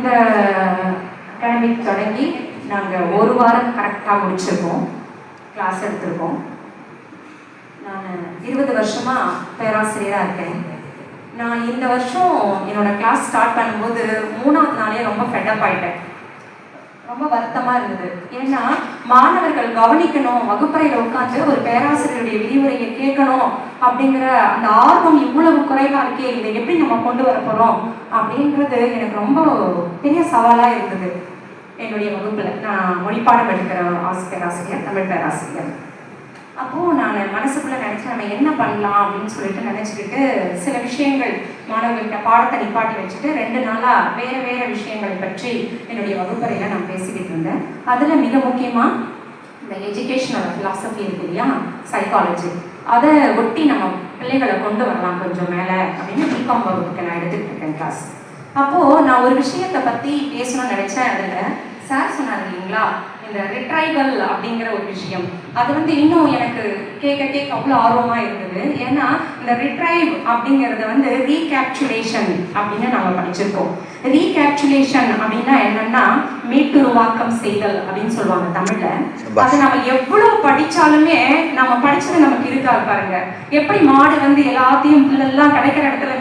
இந்த அகாடமிக் தொடங்கி நாங்கள் ஒரு வாரம் கரெக்டாக முடிச்சிருக்கோம். கிளாஸ் எடுத்திருக்கோம். நான் இருபது வருஷமாக பேராசிரியராக இருக்கேன். நான் இந்த வருஷம் என்னோடய கிளாஸ் ஸ்டார்ட் பண்ணும்போது மூணாவது நாளே ரொம்ப ஃபெட்டப் ஆகிட்டேன் ரொம்ப வருத்தமாக இருந்தது. ஏன்னா மாணவர்கள் கவனிக்கணும் வகுப்பறையில் உட்காந்து ஒரு பேராசிரியருடைய விரிவுரையை கேட்கணும் அப்படிங்கிற அந்த ஆர்வம் இவ்வளவு குறைவாக இருக்கே இதை எப்படி நம்ம கொண்டு வர போறோம் அப்படின்றது எனக்கு ரொம்ப பெரிய சவாலாக இருந்தது என்னுடைய வகுப்பில். நான் மொழிப்பாடம் எடுக்கிற ஆசிரியர் பேராசிரியர் தமிழ் பேராசிரியர். அப்போது நான் மனசுக்குள்ளே நினச்சேன் நம்ம என்ன பண்ணலாம் அப்படின்னு சொல்லிட்டு நினச்சிக்கிட்டு சில விஷயங்கள் மாணவர்கள்கிட்ட பாடத்தை நிப்பாட்டி வச்சுட்டு ரெண்டு நாளாக வேறு வேறு விஷயங்களை பற்றி என்னுடைய வகுப்பறையில் நான் பேசிக்கிட்டு இருந்தேன். அதில் மிக முக்கியமாக இந்த எஜுகேஷனல் ஃபிலாசபி இருக்கு இல்லையா? சைக்காலஜி அதை ஒட்டி நம்ம பிள்ளைகளை கொண்டு வரலாம் கொஞ்சம் மேலே அப்படின்னு பிகாம் வகுப்புக்கு நான் எடுத்துக்கிட்டு இருக்கேன் கிளாஸ் அப்போது நான் ஒரு விஷயத்தை பற்றி பேசணும்னு நினச்சேன். அதில் சார் சொன்னார் இல்லைங்களா? இந்த ரிட்ரைவல் அப்படிங்கிற ஒரு விஷயம். அது வந்து இன்னும் எனக்கு கேட்க கேட்க அவ்வளோ ஆர்வமாக இருந்தது ஏன்னா இந்த ரிட்ரைவ் அப்படிங்கிறத வந்து ரீகேப்சுலேஷன் அப்படின்னு நம்ம படிச்சிருக்கோம். ரீகேப்சுலேஷன் அப்படின்னா என்னன்னா மீட்டுருவாக்கம் செய்தல் அப்படின்னு சொல்லுவாங்க தமிழ்ல. அது நம்ம எவ்வளவு படிச்சாலுமே நம்ம படிச்சது நமக்கு இருக்கா பாருங்க. எப்படி மாடு வந்து எல்லாத்தையும் புல்லெல்லாம் கிடைக்கிற இடத்துல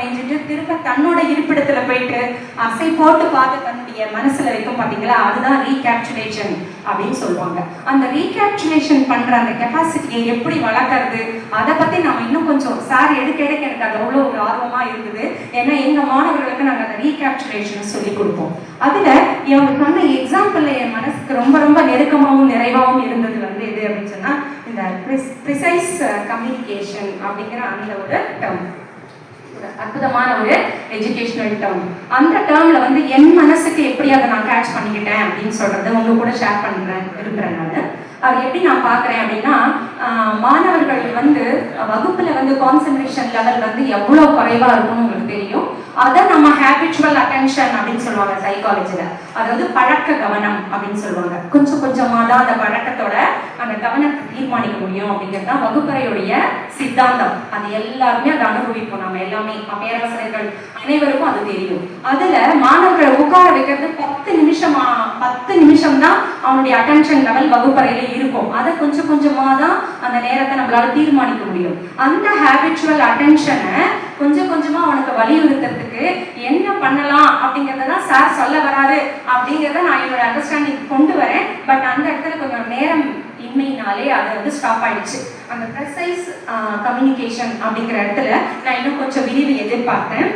தன்னோட இருப்பிடத்துல போயிட்டு அசை போட்டு பார்த்து தன்னுடைய மனசுல வைக்கும் பாத்தீங்களா? அதுதான் ரீகேப்சுலேஷன் அப்படின்னு சொல்லுவாங்க. அந்த ரீகேப்சுலேஷன் பண்ற அந்த கெப்பாசிட்டியை எப்படி வளர்க்கறது? அதை பத்தி நம்ம இன்னும் கொஞ்சம் சார் எடுக்க எடுக்க எனக்கு அது அவ்வளோ ஒரு ஆர்வமா இருந்தது ஏன்னா எங்க மாணவர்களுக்கு நாங்க அந்த ரீகேப்சுலேஷன் சொல்லி கொடுப்போம். அதுல இவங்க சொன்ன எக்ஸாம்பிள்ல என் மனசுக்கு ரொம்ப ரொம்ப நெருக்கமாகவும் நிறைவாகவும் இருந்தது வந்து எது அப்படின்னு சொன்னா இந்த ப்ரிசைஸ் கம்யூனிகேஷன் அப்படிங்கிற அந்த ஒரு டேர்ம் ஒரு அற்புதமான ஒரு எஜுகேஷனல் டேர்ம் அந்த டேர்ம்ல வந்து என் மனசுக்கு எப்படி அதை நான் கேட்ச் பண்ணிக்கிட்டேன் அப்படின்னு சொல்றது உங்க கூட ஷேர் பண்றேன் விரும்புறேன் நான். அதை எப்படி நான் பார்க்குறேன் அப்படின்னா மாணவர்கள் வந்து வகுப்பில் வந்து கான்சென்ட்ரேஷன் லெவல் வந்து எவ்வளோ குறைவாக இருக்கும்னு உங்களுக்கு தெரியும். அதை நம்ம ஹேபிச்சுவல் அட்டென்ஷன் அப்படின்னு சொல்லுவாங்க சைக்காலஜியில் அது வந்து பழக்க கவனம் அப்படின்னு சொல்லுவாங்க. கொஞ்சம் கொஞ்சமாக தான் அந்த பழக்கத்தோட கவனத்தை தீர்மானிக்க முடியும் அப்படிங்கிறது தான் வகுப்பறையுடைய சித்தாந்தம். அது எல்லாருமே அதை அனுபவிப்போம் நம்ம எல்லாமே. பேராசிரியர்கள் அனைவருக்கும் அது தெரியும். அதுல மாணவர்களை உட்கார வைக்கிறது பத்து நிமிஷமா பத்து நிமிஷம் தான் அவனுடைய அட்டென்ஷன் லெவல் வகுப்பறையில இருக்கும். அதை கொஞ்சம் கொஞ்சமா தான் அந்த நேரத்தை நம்மளால தீர்மானிக்க முடியும். அந்த ஹேபிச்சுவல் அட்டென்ஷனை கொஞ்சம் கொஞ்சமா அவனுக்கு வலியுறுத்துறதுக்கு என்ன பண்ணலாம் அப்படிங்கிறத தான் சார் சொல்ல வராரு. அப்படிங்கறத நான் என்னோட அண்டர்ஸ்டாண்டிங் கொண்டு வரேன். பட் அந்த இடத்துல கொஞ்சம் நேரம் இன்மையினாலே அது வந்து ஸ்டாப் ஆயிடுச்சு. அந்த ப்ரெசைஸ் கம்யூனிகேஷன் அப்படிங்கிற இடத்துல நான் இன்னும் கொஞ்சம் விரிவு எதிர்பார்த்தேன்.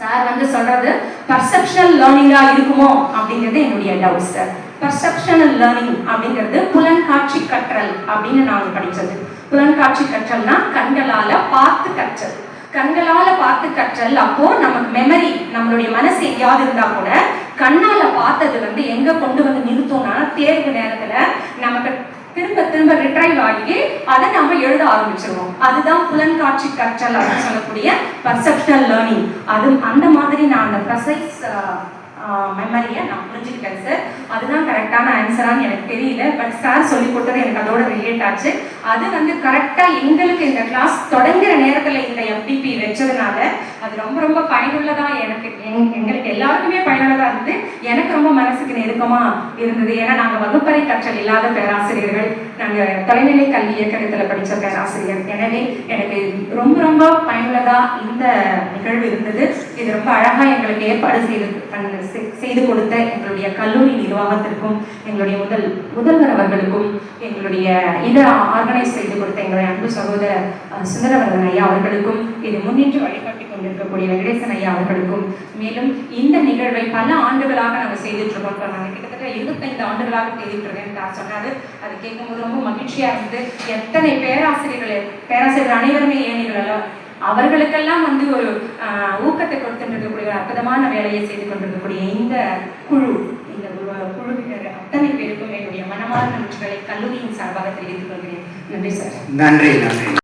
சார் வந்து சொல்றது பர்செப்ஷனல் லேர்னிங்கா இருக்குமோ? அப்படிங்கிறது என்னுடைய டவுட் சார் பர்செப்ஷனல் லேர்னிங் அப்படிங்கிறது புலன்காட்சி கற்றல் அப்படின்னு நான் படிச்சது. புலன்காட்சி கற்றல்னா கண்களால பார்த்து கற்றல். கண்களால பார்த்து கற்றல். அப்போ நமக்கு மெமரி நம்மளுடைய மனசு எங்கேயாவது இருந்தா கூட கண்ணால பார்த்தது வந்து எங்க கொண்டு வந்து நிறுத்தோம்னா தேர்வு நேரத்துல நமக்கு திரும்ப திரும்ப ரிட்ரைவ் ஆகி அதை நம்ம எழுத ஆரம்பிச்சிருவோம். அதுதான் புலன்காட்சி கற்றல் அப்படின்னு சொல்லக்கூடிய பர்செப்ஷனல் லேர்னிங் அது அந்த மாதிரி நான் அந்த ப்ரசைஸ் மெமரியை நான் புரிஞ்சுக்கிட்டேன் சார் அதுதான் கரெக்டான ஆன்சரான்னு எனக்கு தெரியல. பட் சார் சொல்லி கொடுத்தது எனக்கு அதோட ரிலேட் ஆச்சு. அது வந்து கரெக்டாக எங்களுக்கு இந்த கிளாஸ் தொடங்குற நேரத்தில் அது ரொம்ப ரொம்ப பயனுள்ளதாக எனக்கு எங்- எங்களுக்கு எல்லாருக்குமே பயனுள்ளதாக இருந்தது. எனக்கு ரொம்ப மனசுக்கு நெருக்கமாக இருந்தது. ஏன்னா நாங்கள் வகுப்பறை கற்றல் இல்லாத பேராசிரியர்கள். நாங்கள் தொலைநிலை கல்வி இயக்கத்தில் படித்த பேராசிரியர். எனவே எனக்கு ரொம்ப ரொம்ப பயனுள்ளதாக இந்த நிகழ்வு இருந்தது. இது ரொம்ப அழகாக எங்களுக்கு ஏற்பாடு செய்து பண்ண- செய்து கொடுத்த எங்களுடைய கல்லூரி நிர்வாகத்திற்கும் எங்களுடைய முதல் முதல்வர் அவர்களுக்கும் எங்களுடைய இதை ஆர்கனைஸ் செய்து கொடுத்த எங்களுடைய அன்பு சகோதரர் சுந்தரவர்தன் ஐயா அவர்களுக்கும் இது முன்னின்று வழிகாட்டி கொண்டிருக்கக்கூடிய வெங்கடேசன் ஐயா அவர்களுக்கும் மேலும் இந்த நிகழ்வை பல ஆண்டுகளாக நாங்கள் செய்துட்டு இருக்கோம் இப்போ நாங்கள் கிட்டத்தட்ட இருபத்தைந்து ஆண்டுகளாக செய்துட்டு இருக்கேன் நான் சொன்னாரு. அது கேட்கும்போது ரொம்ப மகிழ்ச்சியாக இருந்தது. எத்தனை பேராசிரியர்கள் பேராசிரியர்கள் அனைவருமே அவர்களுக்கெல்லாம் வந்து ஒரு ஆஹ், ஊக்கத்தை கொடுத்துருக்கக்கூடிய ஒரு அற்புதமான வேலையை செய்து கொண்டிருக்கக்கூடிய இந்த குழு இந்த குழு- குழுவினர் அத்தனை பேருக்கும் என்னுடைய மனமார்ந்த நன்றிகளை கல்லூரியின் சார்பாக தெரிவித்துக் கொள்கிறேன். நன்றி சார். நன்றி நன்றி.